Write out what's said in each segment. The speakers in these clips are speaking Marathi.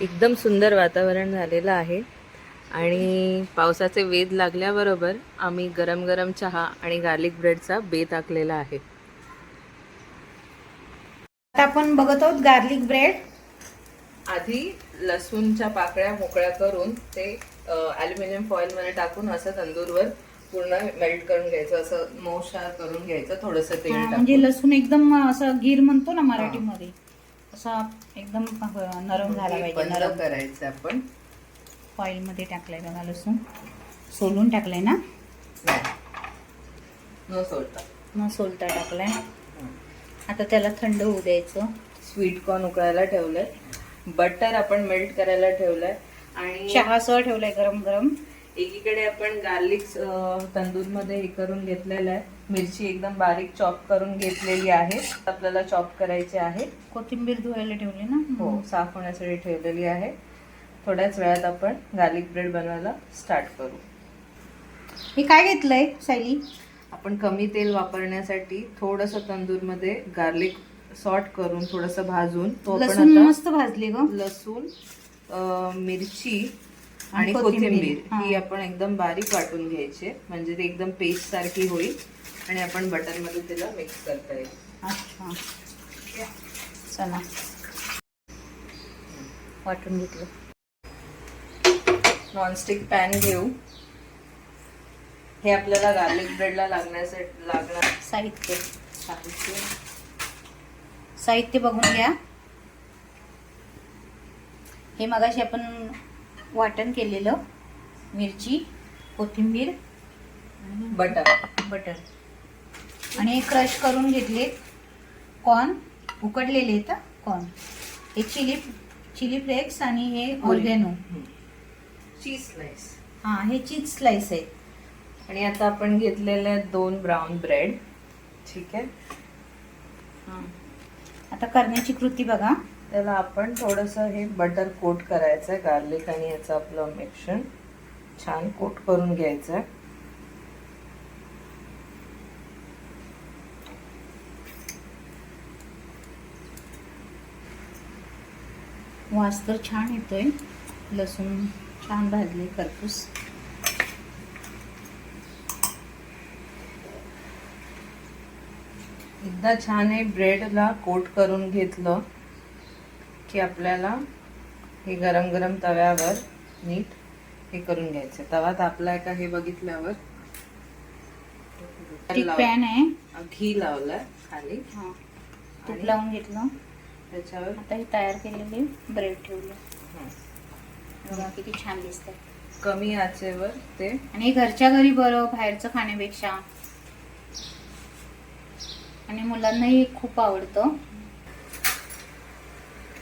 एकदम सुंदर वातावरण झालेलं आहे. आणि पावसाचे वेध लागल्याबरोबर आम्ही गरम गरम चहा आणि गार्लिक ब्रेडचा बेत आखलेला आहे. आता आपण बघत आहोत गार्लिक ब्रेड आधी लसूणच्या पाकळ्या मोकळ्या करून ते अल्युमिनियम फॉइलमध्ये टाकून असं तंदूरवर पूर्ण मेल्ट करून घ्यायचं असं मऊशार करून घ्यायचं थोडंसं तेल म्हणजे लसूण एकदम असं गिर म्हणतो ना मराठीमध्ये. असा एकदम नरम झाला पाहिजे नरम. करायचं आपण. ऑइलमध्ये टाकलाय बघा लसूण. सोलून टाकलाय ना? न सोडता न सोलता टाकलाय. आता त्याला थंड होऊ द्यायचं. स्वीट कॉर्न उकळायला ठेवलंय. बटर आपण मेल्ट करायला ठेवलंय. आणि चहासह ठेवलाय गरम गरम एकीकडे आपण गार्लिक तंदूरमध्ये हे करून घेतलेलं आहे. मिरची एकदम बारीक चॉप करून घेतलेली आहे. आपल्याला चॉप करायची आहे. कोथिंबीर धुवायला ठेवली ना? हो साफ होण्यासाठी ठेवलेली आहे. थोड्याच वेळात आपण गार्लिक ब्रेड बनवायला स्टार्ट करू. हे काय घेतलंय सायली? आपण कमी तेल वापरण्यासाठी थोडस तंदूरमध्ये गार्लिक सॉट करून थोडस भाजून तो आपण मस्त भाजली ग. लसूण मिरची आणि कोथिंबीर. हा. ही आपण एकदम बारीक वाटून घ्यायची. म्हणजे ते एकदम पेस्ट सारखी होईल. आणि आपण बटरमध्ये तिला मिक्स करता येईल. अच्छा. चला. वाटून घेतलं. नॉनस्टिक पॅन घेऊ. हे आपल्याला गार्लिक ब्रेडला लागण्यासाठी लागणार. साहित्य. साहित्य. साहित्य बघून घ्या. हे मगाशी आपण वाटण केलेलं मिरची कोथिंबीर बटर. बटर. आणि हे क्रश करून घेतले कॉर्न उकडलेले आहेत कॉर्न. हे चिली चिली फ्लेक्स आणि हे ऑर्गॅनो. Cheese slice. हां हे चीज स्लाइस आहेत आणि आता आपण घेतलेले दोन ब्राऊन ब्रेड. ठीक आहे? हां. आता करण्याची कृती बघा. त्याला आपण थोडस हे बटर कोट करायचं आहे गार्लिक आणि याचं आपलं मिक्सर छान कोट करून घ्यायचं आहे. वास तर छान येतोय. लसूण छान भाजले खरपूस. एकदा छान हे ब्रेडला कोट करून घेतलं. की आपल्याला हे गरम गरम तव्यावर नीट हे करून घ्यायचं. तवा तापलाय का हे बघितल्यावर? पॅन आहे. घी लावलाय खाली. हां. तूप लावून घेतलं. त्याच्यावर आता हे तयार केलेले ब्रेड ठेवले. हं, बघा किती छान दिसतात कमी आचेवर ते आणि घरच्या घरी बरं बाहेरचं खाण्यापेक्षा. आणि मुलांनाही खूप आवडतं.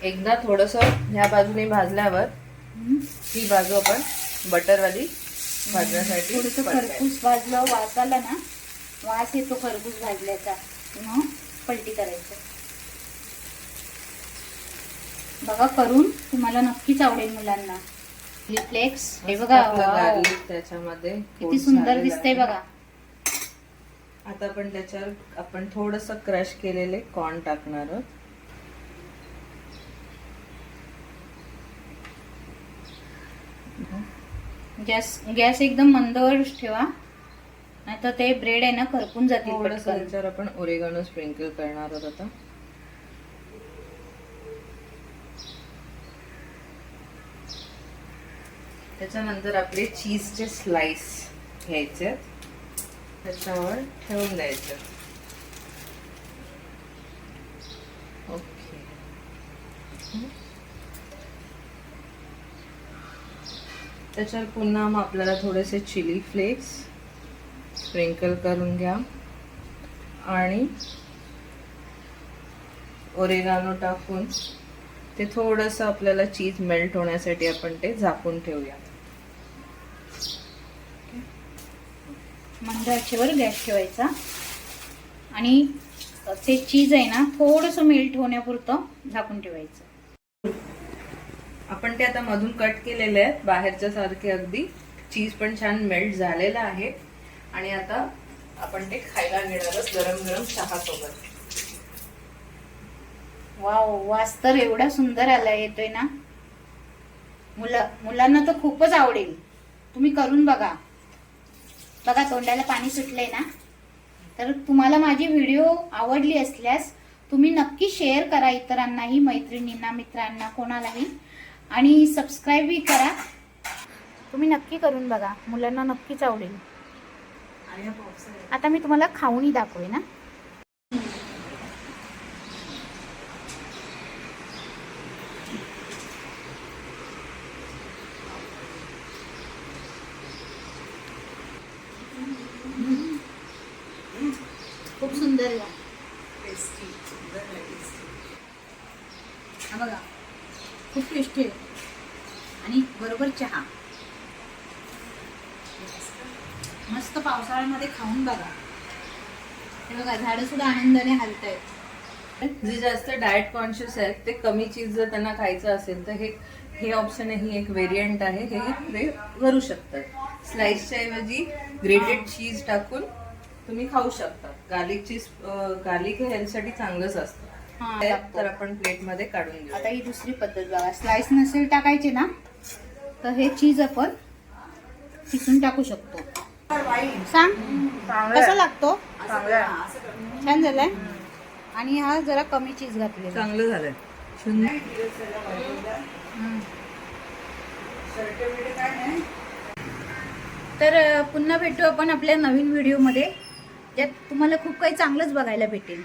एकदा थोडस ह्या बाजूने भाजल्यावर. ही बाजू आपण बटरवाली भाजण्यासाठी थोडंसं. खरपूस भाजलं वास आला ना वास येतो खरपूस भाजल्याचा मग पलटी करायचं बघा करून तुम्हाला नक्कीच आवडेल मुलांना फ्लेक्स हे बघा त्याच्यामध्ये किती सुंदर आहे. बघा आता आपण त्याच्यावर आपण थोडस क्रश केलेले कॉर्न टाकणार आहोत गॅस गॅस एकदम मंदवर ठेवा. नाही तर ते ब्रेड आहे ना करपून जातील आपण ओरेगानो स्प्रिंकल करणार आहोत आता. त्याच्यानंतर आपले चीजचे स्लाइस घ्यायचे त्याच्यावर ठेवून द्यायचं. त्याच्यावर पुन्हा मग आपल्याला थोडेसे चिली फ्लेक्स स्प्रिंकल करून घ्या. आणि ओरेगानो टाकून ते थोडंसं आपल्याला चीज मेल्ट होण्यासाठी आपण ते झाकून ठेवूया. मंद आचेवर गॅस ठेवायचा. आणि ते चीज आहे ना थोडंसं मेल्ट होण्यापुरतं झाकून ठेवायचं. पण ते आता मधून कट केलेले आहेत. बाहेरच्या सारखे अगदी. चीज पण छान मेल्ट झालेला आहे. आणि आता आपण ते खायला घेणार आहोत गरम गरम चहासोबत. वाव वास तर एवढा सुंदर आला येतोय ना? मुलं मुलांना तर खूपच आवडेल. तुम्ही करून बघा. बघा तोंडाला पाणी सुटलंय ना? तर तुम्हाला माझी व्हिडिओ आवडली असल्यास तुम्ही नक्की शेअर करा इतरांनाही मैत्रिणींना मित्रांना कोणालाही. आणि सबस्क्राईबही करा. तुम्ही नक्की करून बघा. मुलांना नक्कीच आवडेल. आता मी तुम्हाला खाऊनही दाखवे ना. खूप सुंदर आहे हा बघा खूप टेस्टी आहे. आणि बरोबर चहा. मस्त पावसाळ्यामध्ये खाऊन बघा. हे बघा झाडं सुद्धा आनंदाने हलत आहेत जे जास्त डाएट कॉन्शियस आहेत ते कमी चीज जर त्यांना खायचं असेल तर हे हे ऑप्शन ही एक व्हेरियंट आहे. हे ते करू शकतात. स्लाइसच्या ऐवजी ग्रेटेड चीज टाकून तुम्ही खाऊ शकता. गार्लिक चीज गार्लिक हे हेल्थसाठी चांगलंच असतं. तर आपण प्लेटमध्ये काढून घेऊ आता ही दुसरी पद्धत बघा. स्लाइस नसेल टाकायचे ना तर हे चीज आपण किसून टाकू शकतो. सांग कसा लागतो? छान झालाय. आणि हा जरा कमी चीज घातलेला चांगलं झालंय. तर पुन्हा भेटू आपण आपल्या नवीन व्हिडिओमध्ये ज्यात तुम्हाला खूप काही चांगलंच बघायला भेटेल.